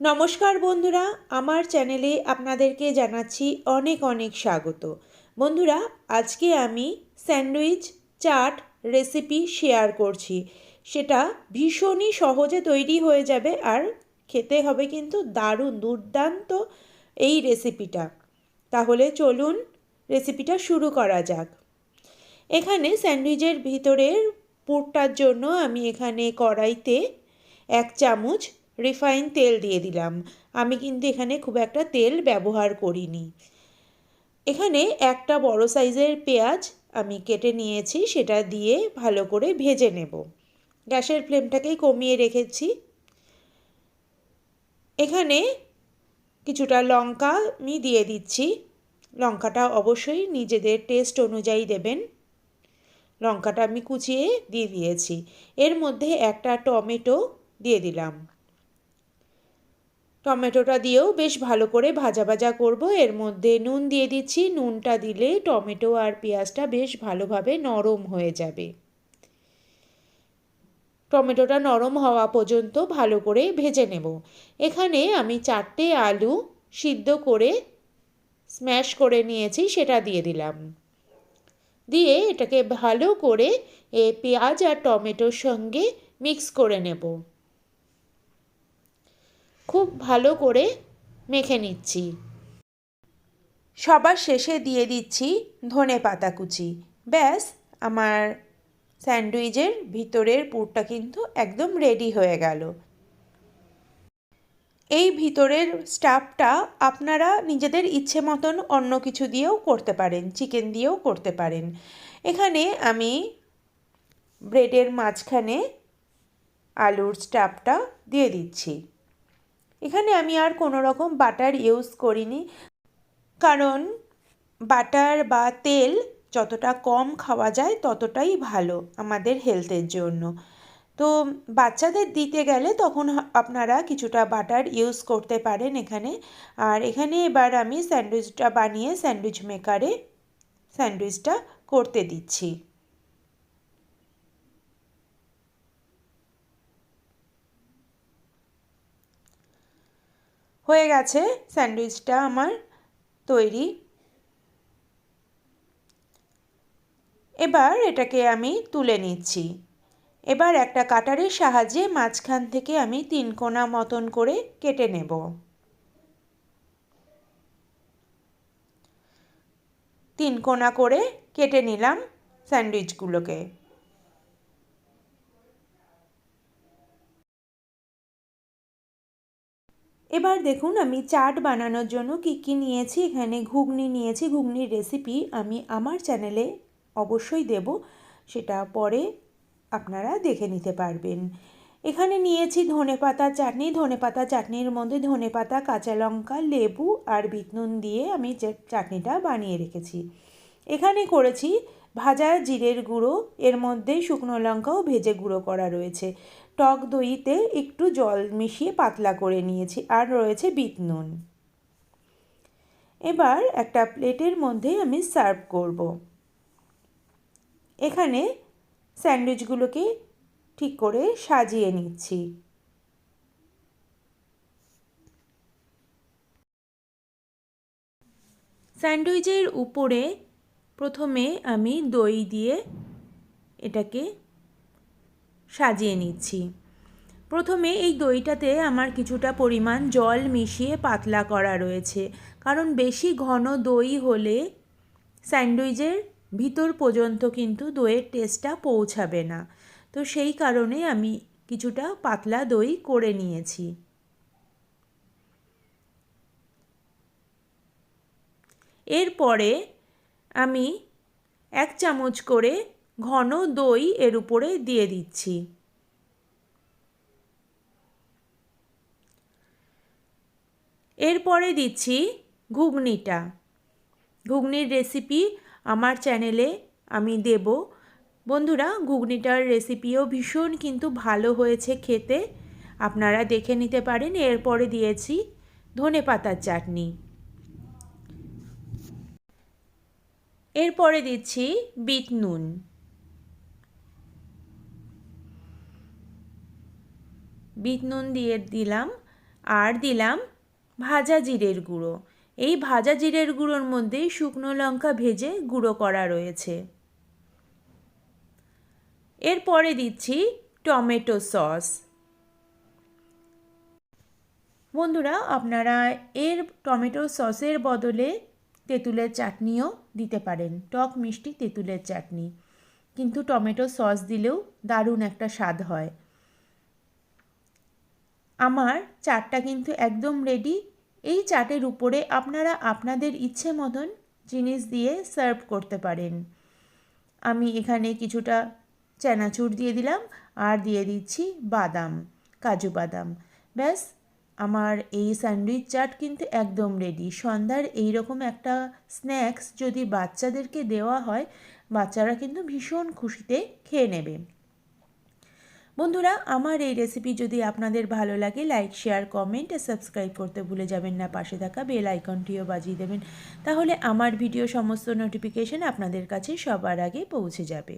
নমস্কার বন্ধুরা, আমার চ্যানেলে আপনাদেরকে জানাচ্ছি অনেক অনেক স্বাগত। বন্ধুরা, আজকে আমি স্যান্ডউইচ চাট রেসিপি শেয়ার করছি। সেটা ভীষণই সহজে তৈরি হয়ে যাবে আর খেতে হবে কিন্তু দারুণ দুর্দান্ত এই রেসিপিটা। তাহলে চলুন রেসিপিটা শুরু করা যাক। এখানে স্যান্ডউইচের ভিতরের পুরটার জন্য আমি এখানে কড়াইতে এক চামচ রিফাইন তেল দিয়ে দিলাম। আমি কিন্তু এখানে খুব একটা তেল ব্যবহার করিনি। এখানে একটা বড় সাইজের পেঁয়াজ আমি কেটে নিয়েছি, সেটা দিয়ে ভালো করে ভেজে নেব। গ্যাসের ফ্লেমটাকেই কমিয়ে রেখেছি। এখানে কিছুটা লঙ্কা আমি দিয়ে দিচ্ছি। লঙ্কাটা অবশ্যই নিজেদের টেস্ট অনুযায়ী দেবেন। লঙ্কাটা আমি কুচিয়ে দিয়ে দিয়েছি। এর মধ্যে একটা টমেটো দিয়ে দিলাম। টমেটোটা দিয়েও বেশ ভালো করে ভাজা ভাজা করব। এর মধ্যে নুন দিয়ে দিচ্ছি। নুনটা দিলে টমেটো আর পেঁয়াজটা বেশ ভালোভাবে নরম হয়ে যাবে। টমেটোটা নরম হওয়া পর্যন্ত ভালো করে ভেজে নেব। এখানে আমি চারটে আলু সিদ্ধ করে স্ম্যাশ করে নিয়েছি, সেটা দিয়ে দিলাম। দিয়ে এটাকে ভালো করে এ পেঁয়াজ আর টমেটোর সঙ্গে মিক্স করে নেব। খুব ভালো করে মেখে নিচ্ছি। সবার শেষে দিয়ে দিচ্ছি ধনে পাতা কুচি। ব্যাস, আমার স্যান্ডউইচের ভিতরের পুরটা কিন্তু একদম রেডি হয়ে গেল। এই ভিতরের স্টাফটা আপনারা নিজেদের ইচ্ছে মতন অন্য কিছু দিয়েও করতে পারেন চিকেন দিয়েও করতে পারেন। এখানে আমি ব্রেডের মাঝখানে আলুর স্টাফটা দিয়ে দিচ্ছি। এখানে আমি আর কোনো রকম বাটার ইউজ করিনি। কারণ বাটার বা তেল যতটা কম খাওয়া যায় ততটাই ভালো আমাদের হেলথের জন্য। তো বাচ্চাদের দিতে গেলে তখন আপনারা কিছুটা বাটার ইউজ করতে পারেন এখানে। আর এখানে এবার আমি স্যান্ডউইচটা বানিয়ে স্যান্ডউইচ মেকারে স্যান্ডউইচটা করতে দিচ্ছি। হয়ে গেছে স্যান্ডউইচটা আমার তৈরি। এবার এটাকে আমি তুলে নিচ্ছি। এবার একটা কাটারের সাহায্যে মাঝখান থেকে আমি তিন কোনা মতন করে কেটে নেব। তিন কোনা করে কেটে নিলাম স্যান্ডউইচগুলোকে। এবার দেখুন আমি চাট বানানোর জন্য কী কী নিয়েছি, এখানে ঘুগনি নিয়েছি, ঘুগনির রেসিপি আমি আমার চ্যানেলে অবশ্যই দেব, সেটা পরে আপনারা দেখে নিতে পারবেন। এখানে নিয়েছি ধনে পাতা চাটনি, ধনে পাতা চাটনির মধ্যে ধনে পাতা, কাঁচা লঙ্কা, লেবু আর বিটনুন দিয়ে আমি চাটনিটা বানিয়ে রেখেছি। এখানে করেছি ভাজা জিরের গুঁড়ো, এর মধ্যে শুকনো লঙ্কাও ভেজে গুঁড়ো করা রয়েছে। টক দইতে একটু জল মিশিয়ে পাতলা করে নিয়েছি, আর রয়েছে বিট নুন। এবার একটা প্লেটের মধ্যে আমি সার্ভ করব। এখানে স্যান্ডউইচগুলোকে ঠিক করে সাজিয়ে নিচ্ছি। স্যান্ডউইচের উপরে প্রথমে আমি দই দিয়ে এটাকে সাজিয়ে নিচ্ছি। প্রথমে এই দইটাতে আমার কিছুটা পরিমাণ জল মিশিয়ে পাতলা করা রয়েছে, কারণ বেশি ঘন দই হলে স্যান্ডউইচের ভিতর পর্যন্ত কিন্তু দইয়ের টেস্টটা পৌঁছাবে না। তো সেই কারণে আমি কিছুটা পাতলা দই করে নিয়েছি। এরপরে আমি এক চামচ করে ঘন দই এর উপরে দিয়ে দিচ্ছি। এরপরে দিচ্ছি ঘুগনিটা। ঘুগনির রেসিপি আমার চ্যানেলে আমি দেব। বন্ধুরা, ঘুগনিটার রেসিপিও ভীষণ কিন্তু ভালো হয়েছে খেতে। আপনারা দেখে নিতে পারেন। এরপরে দিয়েছি ধনে পাতার চাটনি। এরপরে দিচ্ছি বিট নুন। বিট নুন দিয়ে দিলাম, আর দিলাম ভাজা জিরের গুঁড়ো। এই ভাজা জিরের গুঁড়োর মধ্যেই শুকনো লঙ্কা ভেজে গুঁড়ো করা রয়েছে। এরপরে দিচ্ছি টমেটো সস। বন্ধুরা, আপনারা এর টমেটো সসের বদলে তেঁতুলের চাটনিও দিতে পারেন। টক মিষ্টি তেঁতুলের চাটনি। কিন্তু টমেটো সস দিলেও দারুণ একটা স্বাদ হয়। আমার চাটটা কিন্তু একদম রেডি এই চাটের উপরে আপনারা আপনাদের ইচ্ছে মতন জিনিস দিয়ে সার্ভ করতে পারেন। আমি এখানে কিছুটা চানাচুর দিয়ে দিলাম আর দিয়ে দিচ্ছি বাদাম, কাজু বাদাম। ব্যাস আমার এই স্যান্ডউইচ চাট কিন্তু একদম রেডি সন্ধ্যার এই রকম একটা স্ন্যাক্স যদি বাচ্চাদেরকে দেওয়া হয়, বাচ্চারা কিন্তু ভীষণ খুশিতে খেয়ে নেবে। বন্ধুরা, আমার এই রেসিপি যদি আপনাদের ভালো লাগে লাইক শেয়ার কমেন্ট আর সাবস্ক্রাইব করতে ভুলে যাবেন না। পাশে থাকা বেল আইকনটিও বাজিয়ে দেবেন। তাহলে আমার ভিডিও সমস্ত নোটিফিকেশান আপনাদের কাছে সবার আগে পৌঁছে যাবে।